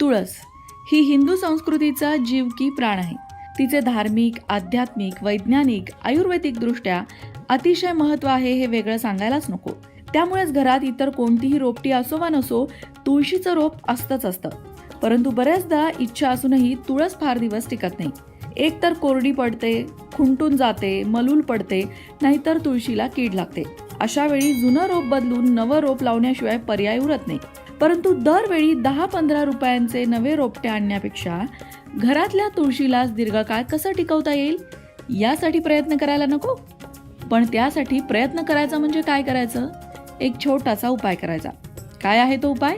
तुळस. ही हिंदू संस्कृतीचा जीव की प्राण आहे. तिचे धार्मिक आध्यात्मिक वैज्ञानिक आयुर्वेदिक दृष्ट्या अतिशय महत्त्व आहे हे वेगळं सांगायलाच नको. त्यामुळेच घरात इतर कोणतीही रोपटी असो वा नसो तुळशीचं रोप असतंच असतं. परंतु बऱ्याचदा इच्छा असूनही तुळस फार दिवस टिकत नाही. एक तर कोरडी पडते खुंटून जाते मलूल पडते नाहीतर तुळशीला कीड लागते. अशा वेळी जुनं रोप बदलून नवं रोप लावण्याशिवाय पर्याय उरत नाही. परंतु दरवेळी दहा पंधरा रुपयांचे नवे रोपटे आणण्यापेक्षा घरातल्या तुळशीलाच दीर्घकाळ कसं टिकवता येईल? यासाठी प्रयत्न करायला नको. पण त्यासाठी प्रयत्न करायचा म्हणजे काय करायचं? एक छोटासा उपाय करायचा. काय आहे तो उपाय?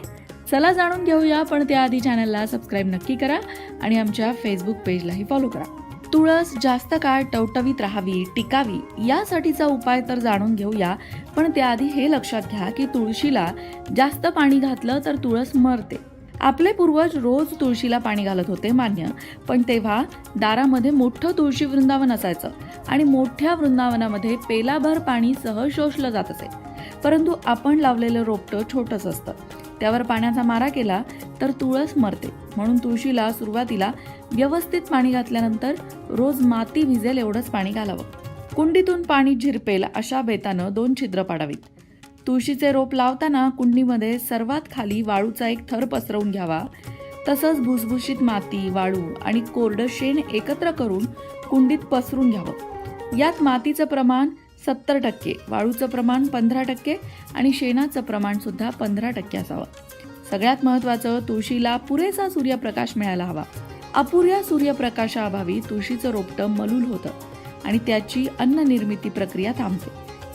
चला जाणून घेऊया पण त्याआधी चॅनलला सबस्क्राईब नक्की करा आणि आमच्या फेसबुक पेजलाही फॉलो करा. तुळस जास्त काळ टवटवीत राहावी टिकावी यासाठीचा उपाय तर जाणून घेऊया. पण त्याआधी हे लक्षात घ्या की तुळशीला जास्त पाणी घातलं तर तुळस मरते. आपले पूर्वज रोज तुळशीला पाणी घालत होते मान्य. पण तेव्हा दारामध्ये मोठं तुळशी वृंदावन असायचं आणि मोठ्या वृंदावनामध्ये पेलाभर पाणी सहज शोषलं जात असे. परंतु आपण लावलेलं रोपटं छोटंच असतं. त्यावर पाण्याचा मारा केला तर तुळस मरते. म्हणून तुळशीला सुरुवातीला व्यवस्थित पाणी घातल्यानंतर रोज माती भिजेल एवढंच पाणी घालावं. कुंडीतून पाणी झिरपेल अशा बेतानं दोन छिद्र पाडावीत. तुळशीचे रोप लावताना कुंडीमध्ये सर्वात खाली वाळूचा एक थर पसरवून घ्यावा. तसंच भुसभुशीत माती वाळू आणि कोरडं शेण एकत्र करून कुंडीत पसरून घ्यावं. यात मातीचं प्रमाण सत्तर टक्के वाळूचं प्रमाण पंधरा टक्के आणि शेणाचं प्रमाणसुद्धा पंधरा टक्के असावं. सगळ्यात महत्त्वाचं तुळशीला पुरेसा सूर्यप्रकाश मिळायला हवा. अपुऱ्या सूर्यप्रकाशाअभावी तुळशीचं रोपटं मलूल होतं आणि त्याची अन्न निर्मिती प्रक्रिया थांबते.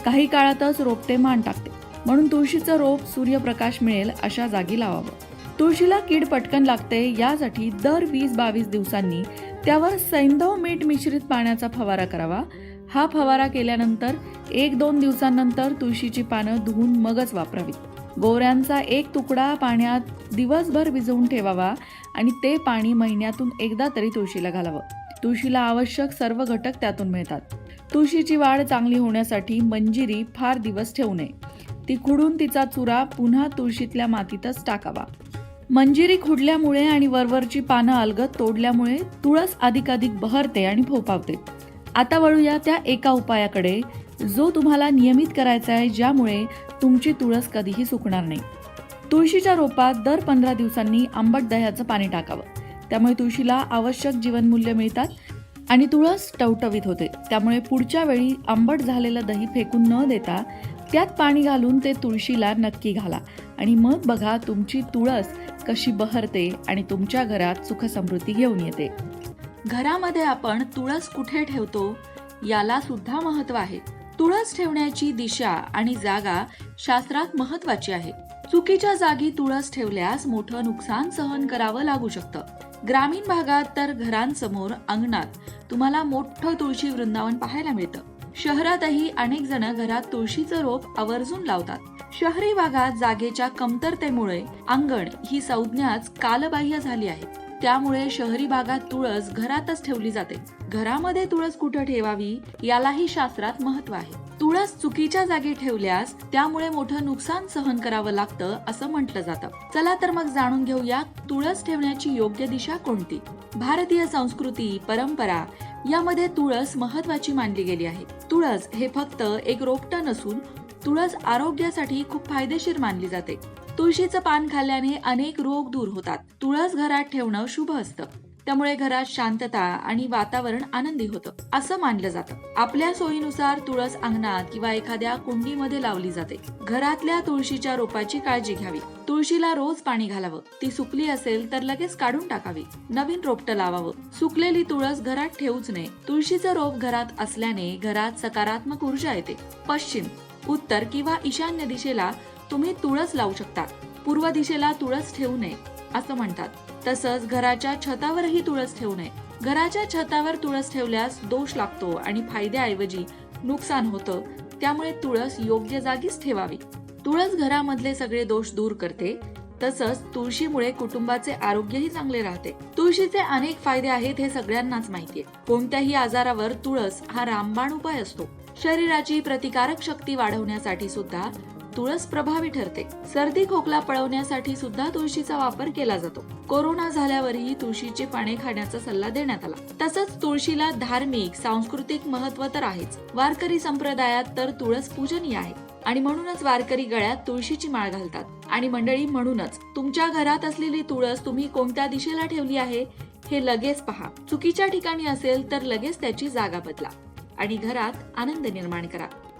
काही काळातच रोपटे मान टाकते. म्हणून तुळशीचं रोप सूर्यप्रकाश मिळेल अशा जागी लावावं. तुळशीला कीड पटकन लागते यासाठी दर वीस बावीस दिवसांनी त्यावर सैंधव मीठ मिश्रित पाण्याचा फवारा करावा. हा फवारा केल्यानंतर एक दोन दिवसांनंतर तुळशीची पानं धुवून मगच वापरावीत. गोवऱ्यांचा एक तुकडा पाण्यात दिवसभर भिजवून ठेवावा आणि ते पाणी महिन्यातून एकदा तरी तुळशीला घालावं. तुळशीला आवश्यक सर्व घटक त्यातून मिळतात. तुळशीची वाढ चांगली होण्यासाठी मंजिरी फार दिवस ठेवू नये. ती खुडून तिचा चुरा पुन्हा तुळशीतल्या मातीतच टाकावा. मंजिरी खुडल्यामुळे आणि वरवरची पानं अलगत तोडल्यामुळे तुळस अधिकाधिक बहरते आणि फोफावते. आता वळूया त्या एका उपायाकडे जो तुम्हाला नियमित करायचा आहे ज्यामुळे तुमची तुळस कधीही सुकणार नाही. तुळशीच्या रोपात दर पंधरा दिवसांनी आंबट दह्याचं पाणी टाकावं. त्यामुळे तुळशीला आवश्यक जीवनमूल्य मिळतात आणि तुळस टवटवीत होते. त्यामुळे पुढच्या वेळी आंबट झालेलं दही फेकून न देता त्यात पाणी घालून ते तुळशीला नक्की घाला. आणि मग बघा तुमची तुळस कशी बहरते आणि तुमच्या घरात सुखसमृद्धी घेऊन येते. घरामध्ये आपण तुळस कुठे ठेवतो याला सुद्धा महत्त्व आहे. तुळस ठेवण्याची दिशा आणि जागा शास्त्रात महत्वाची आहे. चुकीच्या जागी तुळस ठेवल्यास मोठं नुकसान सहन करावं लागू शकतं. ग्रामीण भागात तर घरांसमोर अंगणात तुम्हाला मोठं तुळशी वृंदावन पाहायला मिळतं. शहरातही अनेक जण घरात तुळशीचं रोप आवर्जून लावतात. शहरी भागात जागेच्या कमतरतेमुळे अंगण ही संज्ञाच कालबाह्य झाली आहे. त्यामुळे शहरी भागात तुळस घरातच ठेवली जाते. घरामध्ये तुळस कुठं ठेवावी यालाही शास्त्रात महत्त्व आहे. तुळस चुकीच्या जागी ठेवल्यास त्यामुळे मोठं नुकसान सहन करावं लागतं असं म्हटलं जातं. चला तर मग जाणून घेऊया तुळस ठेवण्याची योग्य दिशा कोणती? भारतीय संस्कृती परंपरा यामध्ये तुळस महत्वाची मानली गेली आहे. तुळस हे फक्त एक रोपट नसून तुळस आरोग्यासाठी खूप फायदेशीर मानली जाते. तुळशीचं पान खाल्ल्याने अनेक रोग दूर होतात. तुळस घरात ठेवणं शुभ असतं. त्यामुळे घरात शांतता आणि वातावरण आनंदी होतं असं मानलं जातं. आपल्या सोयीनुसार तुळस अंगणात किंवा एखाद्या कुंडीमध्ये लावली जाते. घरातल्या तुळशीच्या रोपाची काळजी घ्यावी. तुळशीला रोज पाणी घालावं. ती सुकली असेल तर लगेच काढून टाकावी. नवीन रोपटं लावावं. सुकलेली तुळस घरात ठेवूच नये. तुळशीचं रोप घरात असल्याने घरात सकारात्मक ऊर्जा येते. पश्चिम उत्तर किंवा ईशान्य दिशेला तुम्ही तुळस लावू शकता पूर्व दिशेला तुळस ठेवू नये असं म्हणतात. तसंच घराच्या छतावरही तुळस ठेवू नये. घराच्या छतावर तुळस ठेवल्यास दोष लागतो आणि फायद्याऐवजी नुकसान होतं. त्यामुळे तुळस योग्य जागीच ठेवावी. तुळस घरामधले सगळे दोष दूर करते. तसंच तुळशीमुळे कुटुंबाचे आरोग्यही चांगले राहते. तुळशीचे अनेक फायदे आहेत हे सगळ्यांनाच माहितीये. कोणत्याही आजारावर तुळस हा रामबाण उपाय असतो. शरीराची प्रतिकारक शक्ती वाढवण्यासाठी सुद्धा तुळस प्रभावी ठरते. सर्दी खोकला पळवण्यासाठी सुद्धा तुळशीचा वापर केला जातो. कोरोना झाल्यावरही तुळशीचे पाने खाण्याचा सल्ला देण्यात आला. तसंच तुळशीला धार्मिक सांस्कृतिक महत्त्व तर आहेच. वारकरी संप्रदायात तर तुळस पूजनीय आहे. आणि म्हणूनच वारकरी गळ्यात तुळशीची माळ घालतात. आणि मंडळी म्हणूनच तुमच्या घरात असलेली तुळस तुम्ही कोणत्या दिशेला ठेवली आहे हे लगेच पहा. चुकीच्या ठिकाणी असेल तर लगेच त्याची जागा बदला. आणि घरात आनंद निर्माण करा.